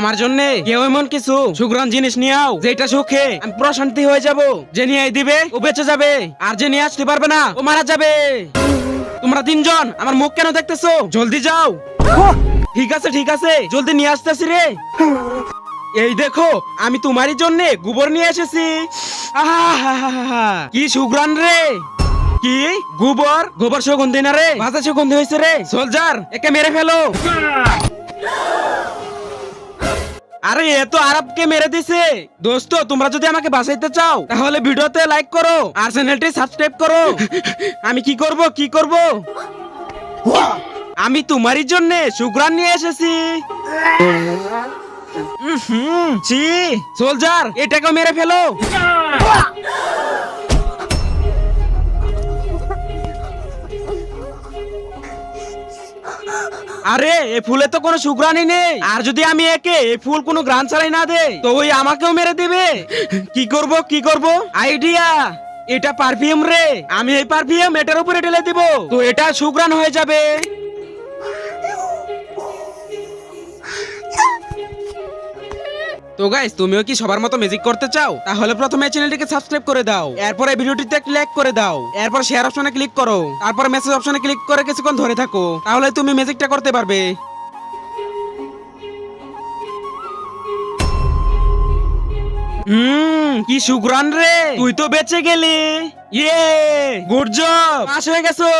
আমার জন্য কেউ এমন কিছু সুগ্রান জিনিস নিয়ে আও যেটা সুখে আমি পুরো শান্তি হয়ে যাব। যে নিয়ে দিবে, ও বেঁচে যাবে। আর যে নিয়ে আসতে পারবে না, ও মারা যাবে। তোমরা তিনজন আমার মুখ কেন দেখতেছো? জলদি যাও। ঠিক আছে ঠিক আছে, জলদি নিয়ে আসতেছি রে। এই দেখো, আমি তোমারই জন্য গোবর নিয়ে এসেছি। কি সুগ্রান রে। কি? গোবর? গোবর সুগন্ধি না রে। ভাষা সুগন্ধি হয়েছে রে। সোলজার, একে মেরে ফেলো। আরে, এ তো আরবকে মেরে দিছে। দোস্ত, তোমরা যদি আমাকে বাঁচাইতে চাও, তাহলে ভিডিওতে লাইক করো আর চ্যানেলটি সাবস্ক্রাইব করো। আমি কি করব কি করব? আমি তোমারই জন্য সুগ্রান নিয়ে এসেছি। সোলজার এটাকে মেরে ফেলো। আরে, এ ফুলে তো কোনো শুক্রাণী নেই। আর যদি আমি একে, এ ফুল কোনো গ্রান ছাড়াই না দে তো ওই আমাকেও মেরে দিবে। কি করব কি করব? আইডিয়া, এটা পারফিউম রে। আমি এই পারফিউম এটার উপরে ঢেলে দিব। তো এটা শুক্রাণ হয়ে যাবে। তো গাইস তুমিও কি সবার মতো ম্যাজিক করতে চাও? তাহলে প্রথমে চ্যানেলটিকে সাবস্ক্রাইব করে দাও। এরপরে ভিডিওটিতে একটি লাইক করে দাও। এরপর শেয়ার অপশনে ক্লিক করো। তারপর মেসেজ অপশনে ক্লিক করে কিছুক্ষণ ধরে থাকো। তাহলে তুমি ম্যাজিকটা করতে পারবে। হুম, কি সুগ্রান রে। তুই তো বেঁচে গেলি। ইয়ে গুড জব পাস হয়ে গেছো।